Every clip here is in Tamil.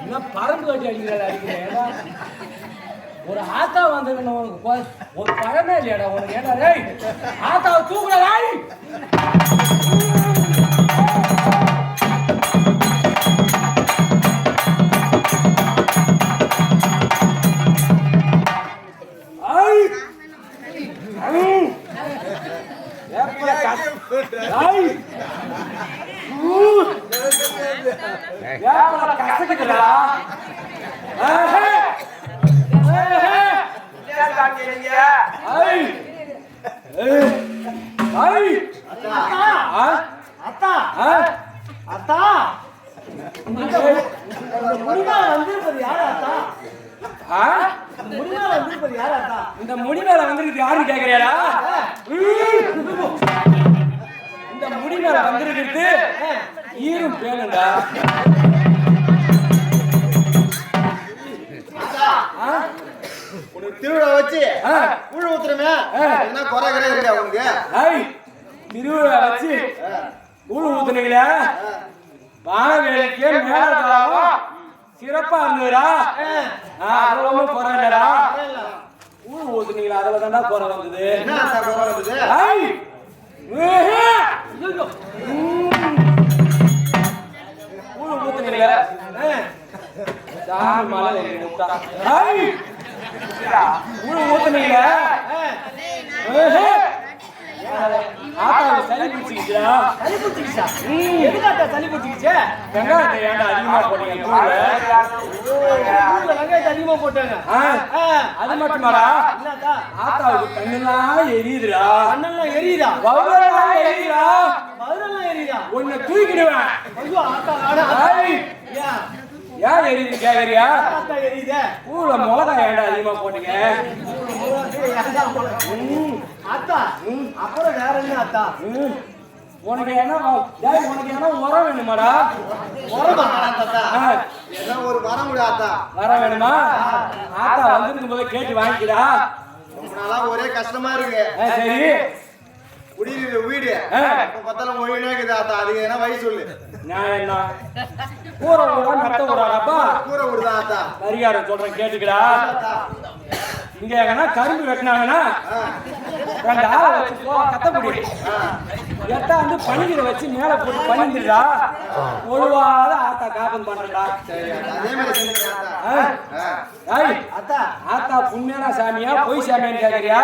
என்ன பறந்து கட்டி அடிக்கிறாரு அடிக்கிறேன் ஒரு ஆத்தா வந்ததுன்னு உனக்கு ஒரு பழமே இல்லையாடா உனக்கு ஏடா டேய் ஆத்தாவை தூக்குறா ஐ இந்த முடி மேல வந்திருக்கு யாரு கேக்குறியாடா இந்த முடி மேல வந்திருக்கிறது ஈரும் பேனுடா உனக்கு திருவிழா வச்சு ஆ. கூழ ஊத்துறமே. என்ன குறை குறை இருக்கா உனக்கு? ஐய் திருவிழா வச்சு கூழ் ஊத்துனீங்களா? வானவேலைக்கு மேலதாவும் சிறப்பா இருந்ததுடா. ஆ, அது ஒண்ணும் குறை இல்லடா. கூழ் ஊத்துனீங்களா அதுல தான்டா குறை வந்தது. கூழ் ஊத்துனீங்களா? சாமி மலை ஏறி ஊத்துனீங்களா ஏஹே! ஆத்தாவுக்கு சளி பிடிச்சிக்கிச்சா? சளி பிடிச்சிக்கிச்சா? எதுக்கு அத்தா சளி பிடிச்சிக்கிச்சு? வெங்காயத்தை ஏன்டா அதிகமா போட்டீங்க வெங்காயத்தை போட்டாங்க. அது மட்டுமாடா? ஆத்தாவுக்கு கண்ணெல்லாம் எரியுதுடா. கண்ணெல்லாம் எரியுதா? வவுரெல்லாம் எரியுதா எரியுதா? உன்னை தூக்கிடுவேன். ஐயோ ஆத்தா! ஏன் எரியுது கேக்குறியா ஆத்தா எரியுதே. கூழ மிளகா ஏன்டா அதிகமா போட்டீங்க? அத்தா அப்புறம் வேற என்ன அத்தா. உனக்கு என்ன டேய், உனக்கு என்ன உரம் வேணுமாடா? உரமா தாத்தா ஏதோ ஒரு வர முடியாதா வர வேணுமா? ஆத்தா வந்திருக்கும் போது கேட்டு வாங்கிக்கிறா. ரொம்ப நாளா ஒரே கஷ்டமா இருக்கு. சரி. குடியிருக்கிற வீடு. பத்தாலும் ஒழுங்கா இருக்குது ஆத்தா அதுக்கு என்ன வழி சொல்லு. நான் என்ன? கூரை விடா மெத்த விடாடாப்பா கூரை விடுதா ஆத்தா பரிகாரம் சொல்றேன் கேட்டுக்கடா. இங்க எங்கன்னா கரும்பு வெட்டினாங்கன்னா ரெண்டு ஆளை வச்சு கத்தப்படி எட்டா எட்டாந்து பனிகிற வச்சு மேல போட்டு பணிந்துடா ஒழுவாத ஆத்தா காப்பம் பண்றா. ஆத்தா. அதே அத்தா ஆத்தா புண்ணியனா சாமியா பொய் சாமியான்னு கேக்குறியா?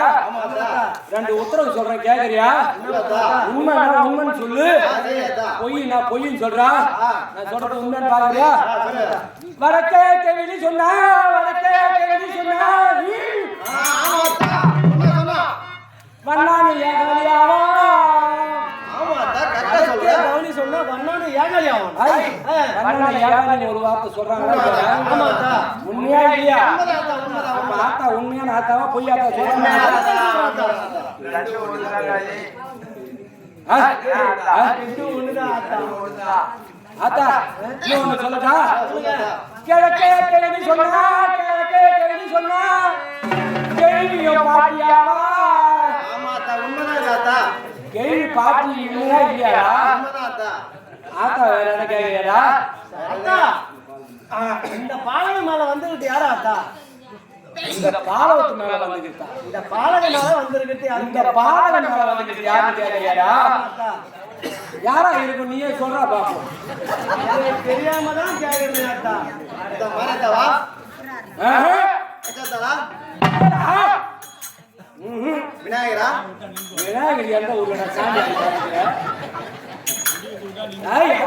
ரெண்டு உத்தரவு சொல்றேன் கேக்குறியா? உண்மை உண்மைன்னு சொல்லு. பொய் நான் பொய்ன்னு சொல்றா. நான் சொல்றது உண்மைன்னு பாக்குறியா? வடக்கே கேள்வி சொன்னா வடக்கே கேள்வி சொன்னா வண்ணானி ஏகலியாவா ஆமா ஆத்தா, correct ஆ கரெக்டா சொல்ற. கவனி சொன்னா வண்ணானு ஏகாலி ஆகும் ஐய், வண்ணானி ஏகலின்னு ஒரு வார்த்தை சொல்றாங்களா ஆமா அத்தா உண்மையா இல்லையா? ஆத்தா, உண்மையான ஆத்தாவா பொய்யாத்தா சொல்றாங்க. ஆத்தா. இன்னொன்னு சொல்லட்டா. கிழக்கே கிழவி கிழக்கே கிழவி சொன்னா. கேள்வியோ பாட்டியாவா? ஆமா ஆத்தா, உண்மைதான் ஆத்தா. கேள்வி பாட்டி இல்லையா ஆத்தா. ஆத்தா வேற என்ன இந்த பாலகை மேல வந்துகிட்டு யாரா இந்த பாலவத்து மேல வந்துக்கிட்டா இந்த பாலகை மேல யாரு இந்த பாலகன் மேல கேக்குறியாடா அத்தா யாரா இருக்கும்? நீயே சொல்றா பாப்போம். எனக்கு தெரியாம தான் கேக்குறது அத்தா இந்த? ஆ. விநாயகரா? விநாயகர் எந்த ஊர்ல சாமி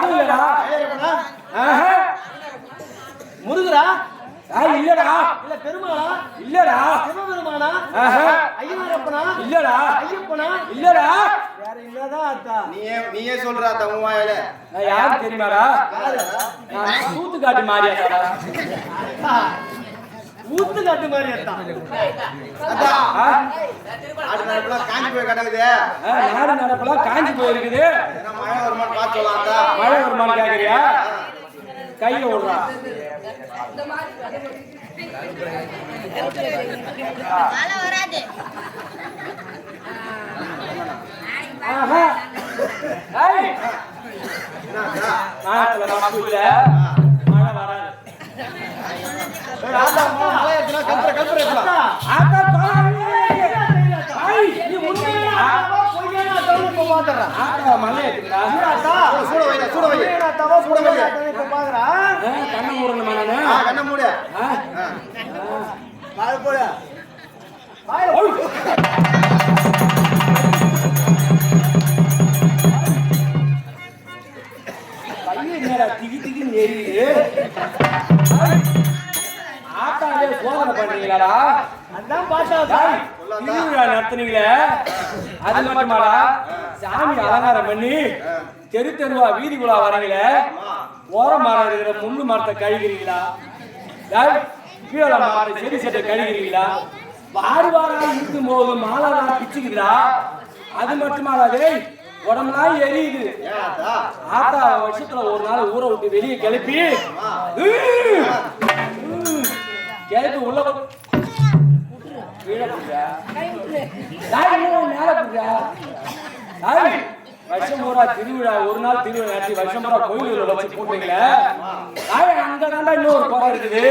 இல்லடா. முருகரா? இல்லடா. இல்ல பெருமாளா? இல்லடா. சிவபெருமானா. ஐயனாரப்பனா? இல்லடா. ஐயப்பனா? இல்லடா. வேற என்னதான் அத்தா. நீயே நீயே சொல்ற ஆத்தா உன் வாயில. நான் யாரு தெரியுமாடா? நான் தூத்துக்காட்டு மாறியாடா அத்தா, ஊத்து காட்டு மாதிரி ஆ? ஆடு நடப்பெல்லாம் காஞ்சி போய் கிடக்குது. ஆ, நாடு நடப்பெல்லாம் காஞ்சி போயிருக்குது. மழை வருமான்னு பார்த்து சொல்லலாம் மழை வருமானு கேக்குறியா? கையில விடுறா ஆஹா. இப்ப பாக்குறேன். கண்ணை மூடணுமா நானு? கண்ணை மூடு. வாய் போடு. திகி திகின்னு எரியுது? ஆத்தாவே சோதனை பண்றீங்களாடா? அதான் டேய், திருவிழா நடத்துனீங்களே? அது மட்டுமாடா? சாமி அலங்காரம் பண்ணி தெரு தெருவா வீதி குழா வரீங்களே ஓரம் மரம் இருக்கிற முள்ளு மரத்தை கழுகிறீங்களா கீழே செடி செட்டை கழுகிறீங்களா வாரி வாரா இருக்கும் போது மாலைலாம் பிச்சுக்குதா அது மட்டுமாடா உடம்புலாம் எரியுது. ஆத்தா? வருஷத்துல ஒரு நாள் ஊரை விட்டு வெளியே கிளப்பி கிளப்பி உள்ள கீழே மேல வருஷம் பூரா திருவிழா ஒரு நாள் திருவிழா நடத்தி வருஷம் பூரா கோயிலுள்ள வச்சு போட்டீங்களே? அங்க தாண்டா இன்னொரு குறை இருக்குது.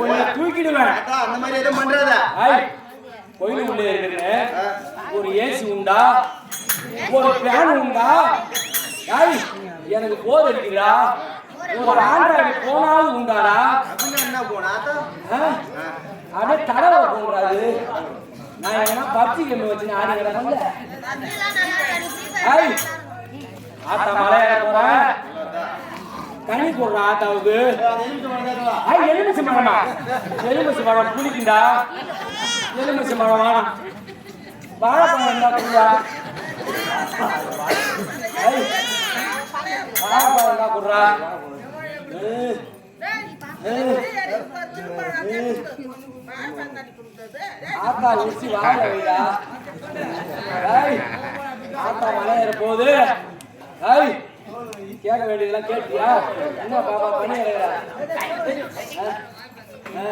உன்னை தூக்கிடுவேன். அந்த மாதிரி எதுவும் பண்றாத. டேய், கோயிலுக்குள்ளே இருக்கிறேன். ஒரு ஏசி உண்டா? ஒரு ஃபேன் உண்டா? டேய், எனக்கு போர் அடிக்குதா ஒரு ஆண்ட்ராய்டு போனாலும் உண்டாடா? என்ன போனா? அப்படியே தடவை போன்றாது நான் எங்கன்னா பப்ஜி கேம் வச்சு ஆடி ஐய் ஆத்தா மலையாள போறேன் கனி போடுறேன் ஆத்தாவுக்கு. ஐய் எலுமிச்சை மரமா? எலுமிச்சை மரம் எலுமிச்சை மரம்? வேணாம் வாழைப்பழம் இருந்தா கொடுறா ஐய் வாழைப்பழம் இருந்தா கொடுறா ஏய், ஏய், ஆத்தா ஊசி வாழ வைடா ஆத்தா மலையேற போகுது ஐய் கேட்க வேண்டியதெல்லாம் கேட்டியா என்ன பாப்பா பண்ணி இறங்குறா ஆ? ஆ.